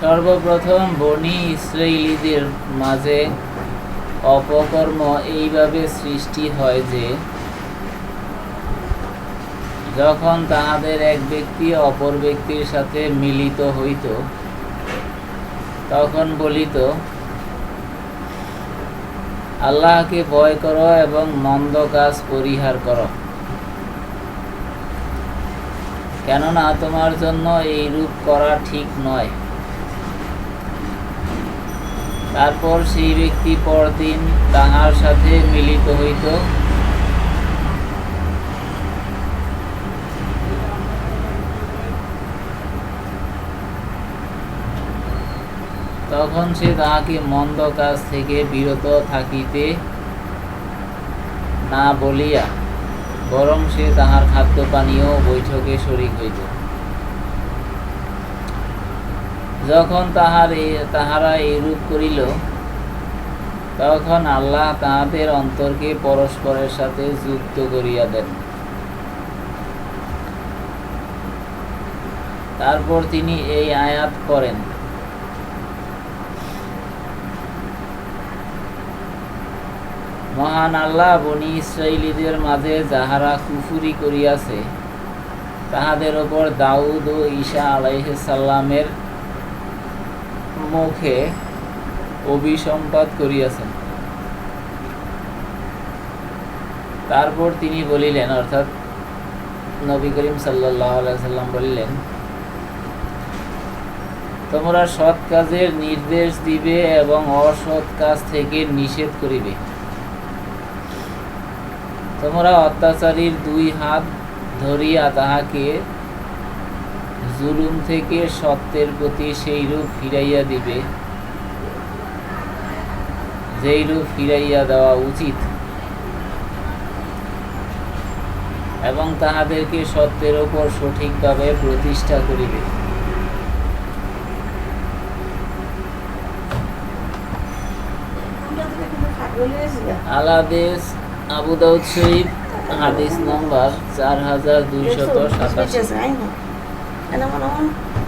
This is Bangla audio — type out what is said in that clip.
সর্বপ্রথম বনি ইসরায়েলিদের মাঝে অপকর্ম এইভাবে সৃষ্টি হয় যে, যখন তাহাদের এক ব্যক্তি অপর ব্যক্তির সাথে মিলিত হইত, তখন বলিত, আল্লাহকে ভয় করো এবং মন্দ কাজ পরিহার করো। কেননা তোমার জন্য এই রূপ করা ঠিক নয়। তারপর সেই ব্যক্তি পরদিন তাহার সাথে মিলিত হইত। তখন সে তাহাকে মন্দ কাজ থেকে বিরত থাকিতে না বলিয়া, বরং সে তাহার খাদ্য পানীয় বৈঠকে শরিক হইত। যখন তাহার, তাহারা এইরূপ করিল, তখন আল্লাহ তাহাদের অন্তরকে পরস্পরের সাথে যুক্ত করিয়া দেন। তারপর তিনি এই আয়াত করেন। মহান আল্লাহ বনি ইসরায়েলীদের মাঝে যাহারা কুফুরি করিয়াছে, তাহাদের ওপর দাউদ ও ঈশা আলাইসাল্লামের মুখে অভিসম্পাদ করিয়াছেন। তারপর তিনি বলিলেন, অর্থাৎ নবী করিম সাল্লাম বলিলেন, তোমরা সৎ কাজের নির্দেশ দিবে এবং অসৎ কাজ থেকে নিষেধ করিবে। তোমরা অত্যাচারীর দুই হাত ধরিয়া তাহাকে জুলুম থেকে সত্যের প্রতি সেই রূপ ফিরাইয়া দিবে। যেই রূপ ফিরাইয়া দেওয়া উচিত। এবং তাহাদেরকে সত্যের ওপর সঠিকভাবে প্রতিষ্ঠা করিবে। আলাদেশ আবু শরীফ, হাদিস নাম্বার চার হাজার দুইশত সাতাশি। and I went on